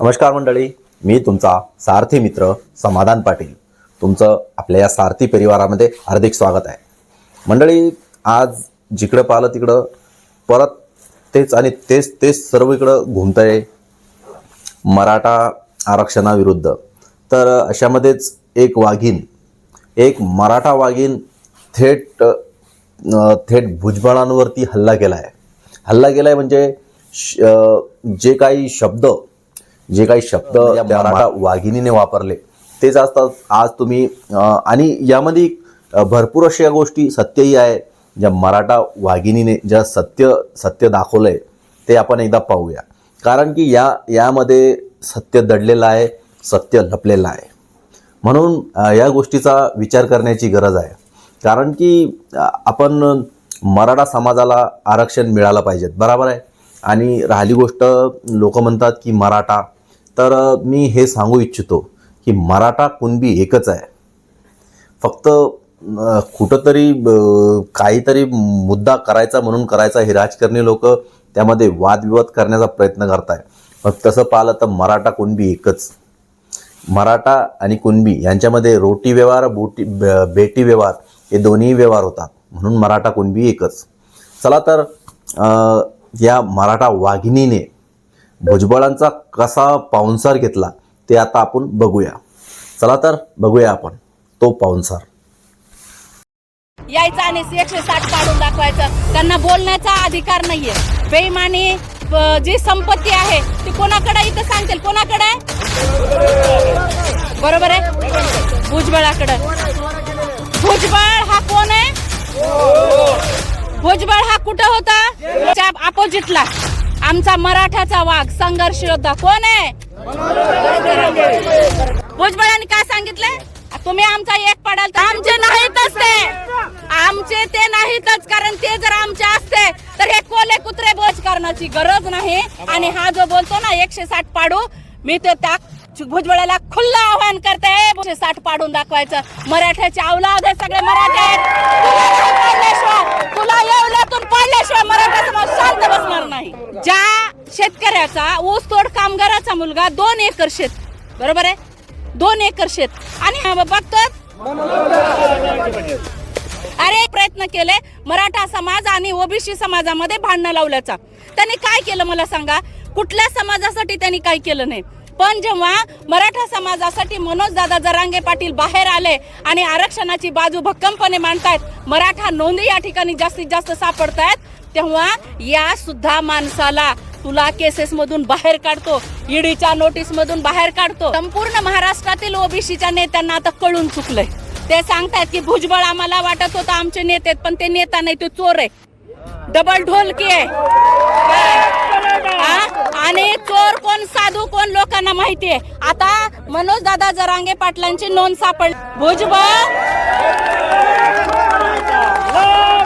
नमस्कार मंडळी मी तुमचा सारथी मित्र समाधान पाटील. तुमचं आपल्या या सारथी परिवारामध्ये हार्दिक स्वागत आहे. मंडळी आज जिकडं पाहिलं तिकडं परत तेच आणि तेच तेच सर्व इकडं घुमतंय मराठा आरक्षणाविरुद्ध. तर अशामध्येच एक वाघीण एक मराठा वाघीण थेट थेट भुजबळांवरती हल्ला केला आहे हल्ला केला आहे म्हणजे श- जे काही शब्द जे काही शब्द त्या मराठा वाघिणीने वापरले तेच असतात. आज तुम्ही आणि यामध्ये भरपूर अशा गोष्टी सत्यही आहे. ज्या मराठा वाघिणीने ज्या सत्य सत्य दाखवलं आहे ते आपण एकदा पाहूया. कारण की या यामध्ये सत्य दडलेलं आहे सत्य लपलेलं आहे. म्हणून या गोष्टीचा विचार करण्याची गरज आहे. कारण की आपण मराठा समाजाला आरक्षण मिळालं पाहिजेत बरोबर आहे? आणि राहिली गोष्ट लोक म्हणतात की मराठा तर मी हे सांगू इच्छितो की मराठा कुणबी एकच आहे. फक्त कुठंतरी काहीतरी मुद्दा करायचा म्हणून करायचा हे राजकारणी लोक त्यामध्ये वादविवाद करण्याचा प्रयत्न करताय. मग तसं पाहिलं तर मराठा कुणबी एकच. मराठा आणि कुणबी यांच्यामध्ये रोटी व्यवहार बोटी ब- बेटी व्यवहार हे दोन्ही व्यवहार होतात. म्हणून मराठा कुणबी एकच. चला तर या मराठा वाघिणीने भुजबळांचा कसा पाहुणसार घेतला ते आता आपण बघूया. चला तर बघूया आपण तो पाहुणसार यायचं आणि एकशे साठ काढून दाखवायचं. त्यांना बोलण्याचा अधिकार नाहीये. बेईमानी जी संपत्ती आहे ती कोणाकडे इथं सांगतील. कोणाकडे बरोबर आहे? भुजबळाकडे. भुजबळ हा कोण आहे? भुजबळ हा कुठं होता? अपोजिटला आमचा मराठाचा वाघ संघर्ष योद्धा. कोण आहे? भुजबळांनी काय सांगितलंय तुम्ही आमचा एक पडाल तर आमचे नाहीतच ते. आमचे ते नाहीतच कारण ते जर आमचे असते तर हे कोले कुत्रे बोज करण्याची गरज नाही. आणि हा जो बोलतो ना एकशे साठ पाडू मी तर त्या भुजबळाला खुल्लं आव्हान करते. एकशे साठ पाडून दाखवायचं. मराठ्याचे अवलाद आहे सगळे मराठे तुला पाडल्याशिवाय तुला येवल्यातून पाडल्याशिवाय मराठा समाज शांत बसणार नाही. ज्या शेतकऱ्याचा ऊस तोड कामगाराचा मुलगा दोन एकर शेत बरोबर आहे? दोन एकर शेत. आणि हा अरे प्रयत्न केले मराठा समाज आणि ओबीसी समाजामध्ये भांडणं लावल्याचा. त्यांनी काय केलं मला सांगा? कुठल्या समाजासाठी त्यांनी काय केलं नाही? पण जेव्हा मराठा समाजासाठी मनोजदादा जरांगे पाटील बाहेर आले आणि आरक्षणाची बाजू भक्कमपणे मांडतायत मराठा नोंदी या ठिकाणी जास्तीत जास्त सापडतायत तेव्हा या सुद्धा माणसाला तुला केसेस मधून बाहेर काढतो ईडीच्या नोटीस मधून बाहेर काढतो. संपूर्ण महाराष्ट्रातील ओबीसीच्या नेत्यांना आता कळून चुकलंय. ते सांगतायत की भुजबळ आम्हाला वाटत होतं आमचे नेते पण ते नेता नाही ते चोर आहे. डबल ढोलकी आहे. आणि चोर कोण साधू कोण लोकांना माहितीये आता मनोज दादा जरांगे पाटलांची नोंद सापड भुजबळ!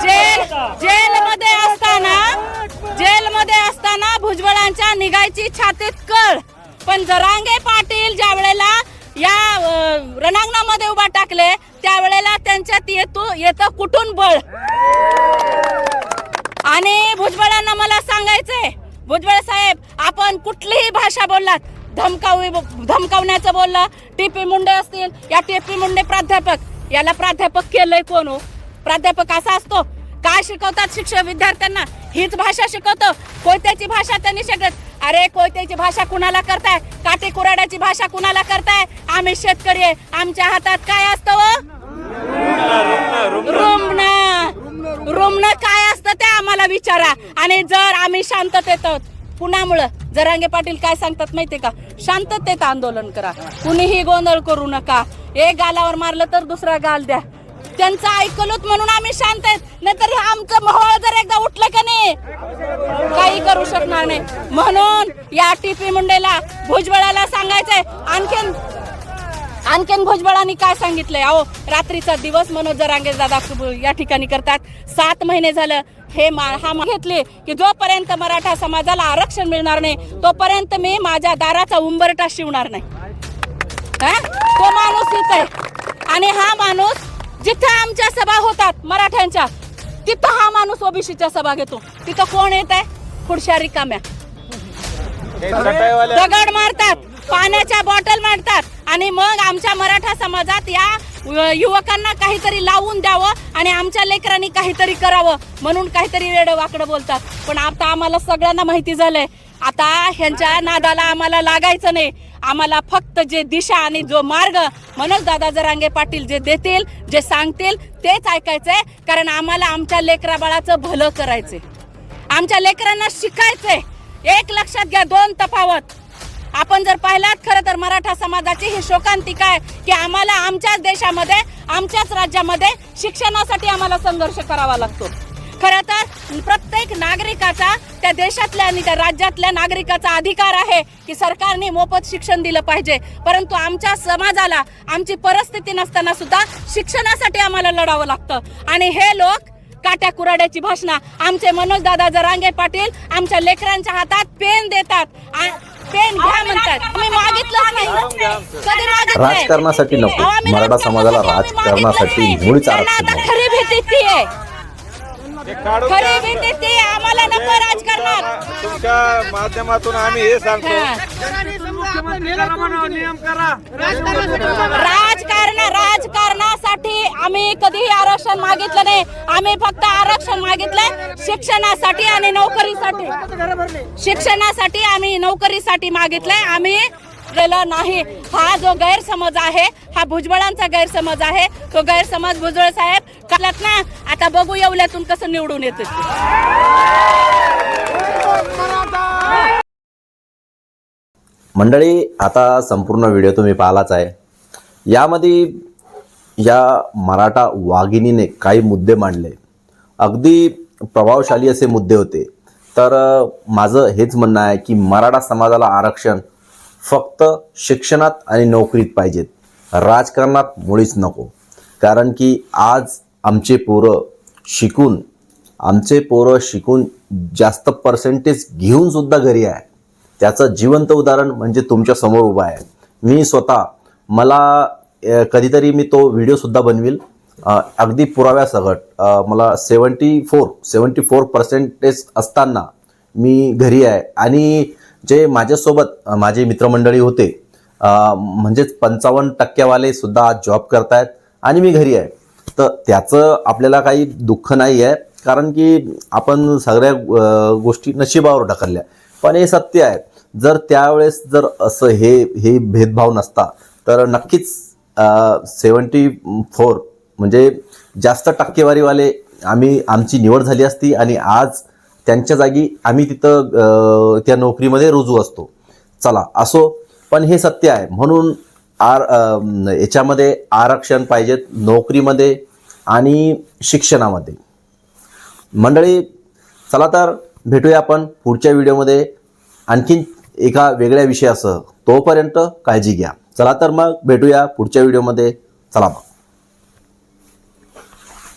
जेल जेलमध्ये असताना जेलमध्ये असताना भुजबळांच्या निघायची छातीत कळ. पण जरांगे पाटील ज्या वेळेला या रणांगणामध्ये उभा टाकले त्यावेळेला त्यांच्यात येतो येतं कुठून बळ? आणि भुजबळांना मला सांगायचंय भुजबळ साहेब आपण कुठलीही भाषा बोललात धमकावी धमकावण्याचं बोललं टीपी मुंडे असतील या टीपी मुंडे प्राध्यापक याला प्राध्यापक केलंय कोण हो? प्राध्यापक असा असतो काय शिकवतात शिक्षक विद्यार्थ्यांना? हीच भाषा शिकवतो कोयत्याची भाषा त्यांनी शिकत अरे कोयत्याची भाषा कुणाला करताय? काटे कुराड्याची भाषा कुणाला करताय? आम्ही शेतकरी आहे आमच्या हातात काय असतं हो? रुमण रुमण काय असतं ते आम्हाला विचारा. आणि जर आम्ही शांततेत पुण्यामुळं जरांगे पाटील काय सांगतात माहितीये का? शांततेत आंदोलन करा. कुणीही गोंधळ करू नका. एक गालावर मारलं तर दुसरा गाल द्या. त्यांचं ऐकलोत म्हणून आम्ही शांत आहेत. नाहीतर आमचं मोहळ जर एकदा उठलं का नाही? काही करू शकणार नाही. म्हणून या टीपी मुंडेला भुजबळाला सांगायचंय आणखीन आणखीन भुजबळांनी काय सांगितलंय? अहो रात्रीचा दिवस मनोज जरांगे दादा या ठिकाणी करतात. सात महिने झालं हे मा हा घेतले की जोपर्यंत मराठा समाजाला आरक्षण मिळणार नाही तोपर्यंत मी माझ्या दाराचा उंबरटा शिवणार नाही. हा? तो माणूस इथे आणि हा माणूस जिथं आमच्या सभा होतात मराठ्यांच्या तिथं हा माणूस ओबीसीच्या सभा घेतो. तिथं कोण येत आहे? खुडशा रिकाम्या दगड मारतात पाण्याच्या बॉटल मारतात आणि मग आमच्या मराठा समाजात या युवकांना काहीतरी लावून द्यावं आणि आमच्या लेकरांनी काहीतरी करावं म्हणून काहीतरी रेड वाकडं बोलतात. पण आता आम्हाला सगळ्यांना माहिती झालंय. आता ह्यांच्या नादाला आम्हाला लागायचं नाही. आम्हाला फक्त जे दिशा आणि जो मार्ग मनोज दादा जरांगे पाटील जे देतील जे सांगतील तेच ऐकायचंय. कारण आम्हाला आमच्या लेकरा बाळाचं भलं करायचंय. आमच्या लेकरांना शिकायचंय. एक लक्षात घ्या दोन तफावत. आपण जर पाहिलात खरं तर मराठा समाजाची ही शोकांतिका आहे की आम्हाला आमच्याच देशामध्ये आमच्याच राज्यामध्ये शिक्षणासाठी आम्हाला संघर्ष करावा लागतो. खरं तर प्रत्येक नागरिकाचा त्या देशातल्या आणि त्या राज्यातल्या नागरिकाचा अधिकार आहे की सरकारने मोफत शिक्षण दिलं पाहिजे. परंतु आमच्या समाजाला आमची परिस्थिती नसताना सुद्धा शिक्षणासाठी आम्हाला लढावं लागतं. आणि हे लोक काट्या कुराड्याची भाषणं. आमचे मनोज दादा जरांगे पाटील आमच्या लेकरांच्या हातात पेन देतात. आ- पेन घ्या म्हणतात आम्ही मागितलंच नाही कधी मागितलंय? राजकारणासाठी नको. मराठा समाजाला राजकारणासाठी. मुळीच त्यांना आरक्षण आता नाही. खरी भीती ती आहे खरी भीती ती आहे. आम्हाला नको राजकारणात तुमच्या माध्यमातून आम्ही हे सांगतो हा. राजकारण राजकारणासाठी आम्ही कधीही आरक्षण मागितलं नाही. आम्ही फक्त आरक्षण मागितलंय शिक्षणासाठी आणि नोकरीसाठी. शिक्षणासाठी आम्ही नोकरीसाठी मागितलंय. आम्ही केलं नाही. हा जो गैरसमज आहे हा भुजबळांचा गैरसमज आहे. तो गैरसमज भुजबळ साहेब कळत ना. आता बघू येवल्यातून कसं निवडून येते मंडळी आता संपूर्ण व्हिडिओ तुम्ही पाहिलाच आहे. यामध्ये या मराठा वाघिणीने काही मुद्दे मांडले. अगदी प्रभावशाली असे मुद्दे होते. तर माझं हेच म्हणणं आहे की मराठा समाजाला आरक्षण फक्त शिक्षणात आणि नोकरीत पाहिजेत राजकारणात मुळीच नको. कारण की आज आमचे पोरं शिकून आमचे पोरं शिकून जास्त पर्सेंटेज घेऊन सुद्धा घरी आहे. त्याचं जिवंत उदाहरण म्हणजे तुमच्यासमोर उभं आहे. मी स्वतः मला कधीतरी मी तो व्हिडिओसुद्धा बनवील. अगदी पुराव्यासकट. मला seventy four seventy four percentage असताना मी घरी आहे. आणि जे माझ्यासोबत माझे मित्रमंडळी होते म्हणजेच पंचावन्न टक्क्यावाले सुद्धा आज जॉब करतायत आणि मी घरी आहे. तर त्याचं आपल्याला काही दुःख नाही आहे कारण की आपण सगळ्या गोष्टी नशिबावर ढकलल्या. पण हे सत्य आहे. जर त्यावेळेस जर असं हे हे भेदभाव नसता तर नक्कीच सेवन्टी फोर म्हणजे जास्त टक्केवारीवाले आम्ही आमची निवड झाली असती आणि आज त्यांच्या जागी आम्ही तिथं त्या नोकरीमध्ये रुजू असतो. चला असो पण हे सत्य आहे. म्हणून आर याच्यामध्ये आरक्षण पाहिजेत नोकरीमध्ये आणि शिक्षणामध्ये. मंडळी चला तर भेटूया आपण पुढच्या व्हिडिओमध्ये. आणखीन एका वेगळ्या विषयासह तोपर्यंत काळजी घ्या. चला तर मग भेटूया पुढच्या व्हिडिओमध्ये चला मग.